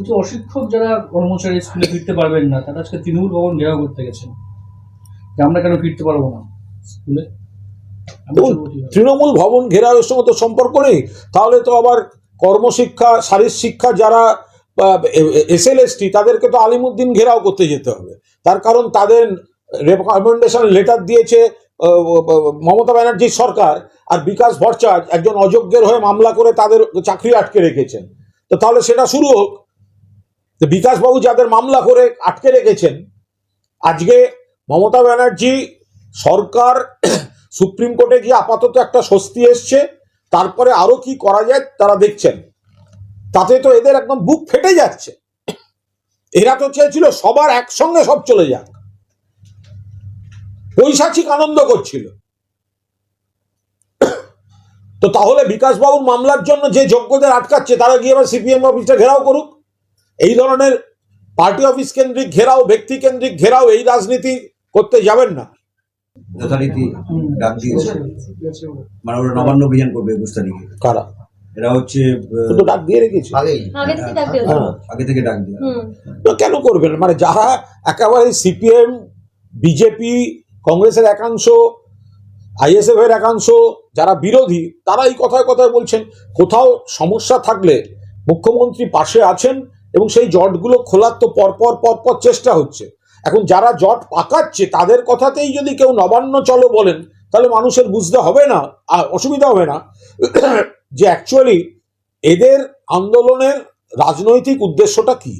কিন্তু অশিক্ষক যারা কর্মচারী স্কুলে ফিরতে পারবেন না তারা আজকে তৃণমূল ভবন ঘেরাও করতে গেছেন। যে আমরা কেন ফিরতে পারব না স্কুলে? তৃণমূল ভবন ঘেরাওয়ের সঙ্গে তো সম্পর্ক নেই। তাহলে তো আবার কর্মশিক্ষা শারীর শিক্ষা যারা এস এল এস টি তাদেরকে তো আলিমুদ্দিন ঘেরাও করতে যেতে হবে। তার কারণ তাদের রেকমেন্ডেশন লেটার দিয়েছে মমতা ব্যানার্জির সরকার আর বিকাশ ভট্টাচার্য একজন অযোগ্যের হয়ে মামলা করে তাদের চাকরি আটকে রেখেছেন। তো তাহলে সেটা শুরু হোক। তো বিকাশবাবু যাদের মামলা করে আটকে রেখেছেন, আজকে মমতা ব্যানার্জি সরকার সুপ্রিম কোর্টে গিয়ে আপাতত একটা স্বস্তি এসছে, তারপরে আরও কি করা যায় তারা দেখছেন। তাতে তো এদের একদম বুক ফেটে যাচ্ছে। এরা তো চেয়েছিল সবার একসঙ্গে সব চলে যাক। পৈশাচিক আনন্দ করছিল। তো তাহলে বিকাশবাবুর মামলার জন্য যে যোগ্যদের আটকাচ্ছে, তারা গিয়ে এবার সিপিএম অফিসটা ঘেরাও করুক। এই ধরনের পার্টি অফিস কেন্দ্রিক ঘেরাও ব্যক্তি কেন্দ্রিক ঘেরাও এই রাজনীতি করতে যাবেন না। যথারীতি ডাক দিয়েছে। মানে ওরা নবান্ন অভিযান করবে একুশ তারিখে। কারা? এরা হচ্ছে তো ডাক দিয়ে রেখেছে? আগে থেকে ডাক দেওয়া হ্যাঁ। আগে থেকে ডাক দেওয়া হুম। না, কেন করবেন? মানে যারা একেবারে সিপিএম বিজেপি কংগ্রেসের একাংশ আইএসএফ এর একাংশ যারা বিরোধী তারা এই কথায় কথায় বলছেন কোথাও সমস্যা থাকলে মুখ্যমন্ত্রী পাশে আছেন এবং সেই জটগুলো খোলার তো পরপর পরপর চেষ্টা হচ্ছে। এখন যারা জট পাকাচ্ছে, তাদের কথাতেই যদি কেউ নবান্ন চলো বলেন, তাহলে মানুষের বুঝতে হবে না অসুবিধা হবে না। যে অ্যাকচুয়ালি এদের আন্দোলনের রাজনৈতিক উদ্দেশ্যটা কি?